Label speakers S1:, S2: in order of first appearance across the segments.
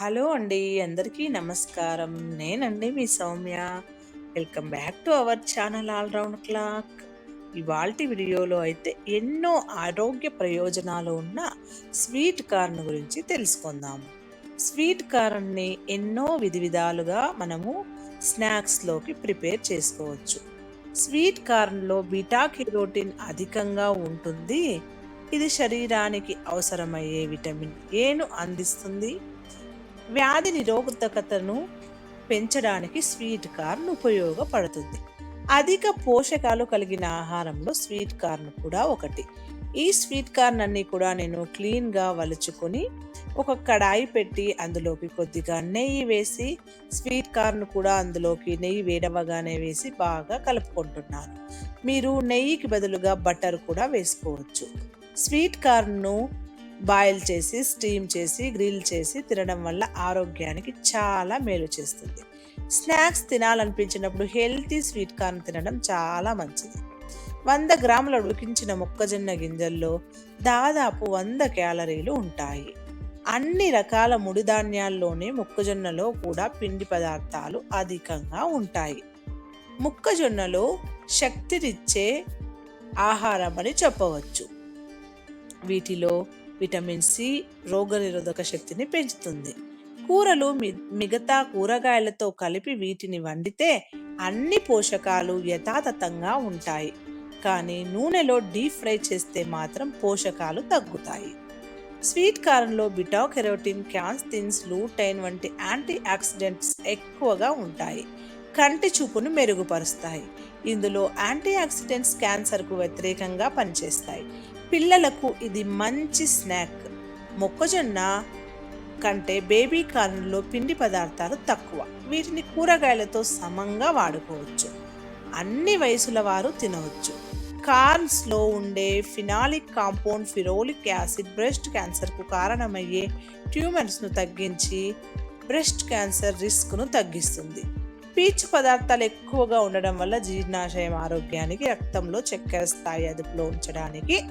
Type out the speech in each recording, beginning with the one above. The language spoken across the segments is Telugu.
S1: హలో అండి అందరికీ నమస్కారం. నేనండి మీ Soumya. Welcome back to our channel all round clock. ఇవాల్టి వీడియోలో అయితే ఎన్నో ఆరోగ్య ప్రయోజనాలు ఉన్న స్వీట్ కార్న్ గురించి తెలుసుకుందాం. స్వీట్ కార్న్ని ఎన్నో విధి విధాలుగా మనము స్నాక్స్లోకి ప్రిపేర్ చేసుకోవచ్చు. స్వీట్ కార్న్లో బీటా కెరోటిన్ అధికంగా ఉంటుంది. ఇది శరీరానికి అవసరమయ్యే విటమిన్ ఏను అందిస్తుంది. వ్యాధి నిరోధకతను పెంచడానికి స్వీట్ కార్న్ ఉపయోగపడుతుంది. అధిక పోషకాలు కలిగిన ఆహారంలో స్వీట్ కార్న్ కూడా ఒకటి. ఈ స్వీట్ కార్న్ అన్ని కూడా నేను క్లీన్గా వలుచుకొని ఒక కడాయి పెట్టి అందులోకి కొద్దిగా నెయ్యి వేసి స్వీట్ కార్న్ కూడా అందులోకి నెయ్యి వేడవగానే వేసి బాగా కలుపుకుంటున్నాను. మీరు నెయ్యికి బదులుగా బటర్ కూడా వేసుకోవచ్చు. స్వీట్ కార్న్ను బాయిల్ చేసి స్టీమ్ చేసి గ్రిల్ చేసి తినడం వల్ల ఆరోగ్యానికి చాలా మేలు చేస్తుంది. స్నాక్స్ తినాలనిపించినప్పుడు హెల్తీ స్వీట్ కార్న్ తినడం చాలా మంచిది. వంద గ్రాముల ఉడికించిన మొక్కజొన్న గింజల్లో దాదాపు వంద క్యాలరీలు ఉంటాయి. అన్ని రకాల ముడిధాన్యాల్లోనే మొక్కజొన్నలో కూడా పిండి పదార్థాలు అధికంగా ఉంటాయి. మొక్కజొన్నలో శక్తినిచ్చే ఆహారం అని చెప్పవచ్చు. వీటిలో విటమిన్ సి రోగనిరోధక శక్తిని పెంచుతుంది. కూరలు మిగతా కూరగాయలతో కలిపి వీటిని వండితే అన్ని పోషకాలు యథాతథంగా ఉంటాయి. కానీ నూనెలో డీప్ ఫ్రై చేస్తే మాత్రం పోషకాలు తగ్గుతాయి. స్వీట్ కారంలో బిటా కెరోటిన్ క్యాన్స్టిన్స్ లూటైన్ వంటి యాంటీ ఆక్సిడెంట్స్ ఎక్కువగా ఉంటాయి. కంటి చూపును మెరుగుపరుస్తాయి. ఇందులో యాంటీ ఆక్సిడెంట్స్ క్యాన్సర్కు వ్యతిరేకంగా పనిచేస్తాయి. పిల్లలకు ఇది మంచి స్నాక్. మొక్కజొన్న కంటే బేబీ కార్న్లో పిండి పదార్థాలు తక్కువ. వీటిని కూరగాయలతో సమంగా వాడుకోవచ్చు. అన్ని వయసుల వారు తినవచ్చు. కార్న్స్లో ఉండే phenolic compound ferulic acid breast క్యాన్సర్కు కారణమయ్యే ట్యూమర్స్ను తగ్గించి బ్రెస్ట్ క్యాన్సర్ రిస్క్ను తగ్గిస్తుంది. పీచు పదార్థాలు ఎక్కువగా ఉండడం వల్ల జీర్ణాశయం ఆరోగ్యానికి రక్తంలో చక్కెర స్థాయి అదుపులో ఉంచడానికి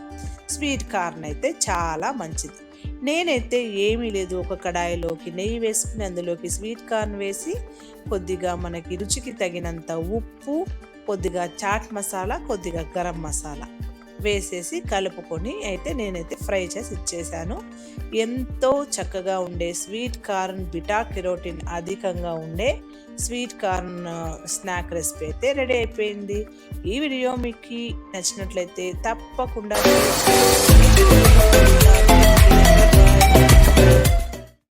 S1: స్వీట్ కార్న్ అయితే చాలా మంచిది. నేనైతే ఏమీ లేదు. ఒక కడాయిలోకి నెయ్యి వేసుకుని అందులోకి స్వీట్ కార్న్ వేసి కొద్దిగా మనకి రుచికి తగినంత ఉప్పు కొద్దిగా చాట్ మసాలా కొద్దిగా గరం మసాలా. వేసేసి కలుపుకొని అయితే నేనైతే ఫ్రై చేసి ఇచ్చేసాను. ఎంతో చక్కగా ఉండే స్వీట్ కార్న్ బిటా కెరోటిన్ అధికంగా ఉండే స్వీట్ కార్న్ స్నాక్ రెసిపీ అయితే రెడీ అయిపోయింది. ఈ వీడియో మీకు నచ్చినట్లయితే తప్పకుండా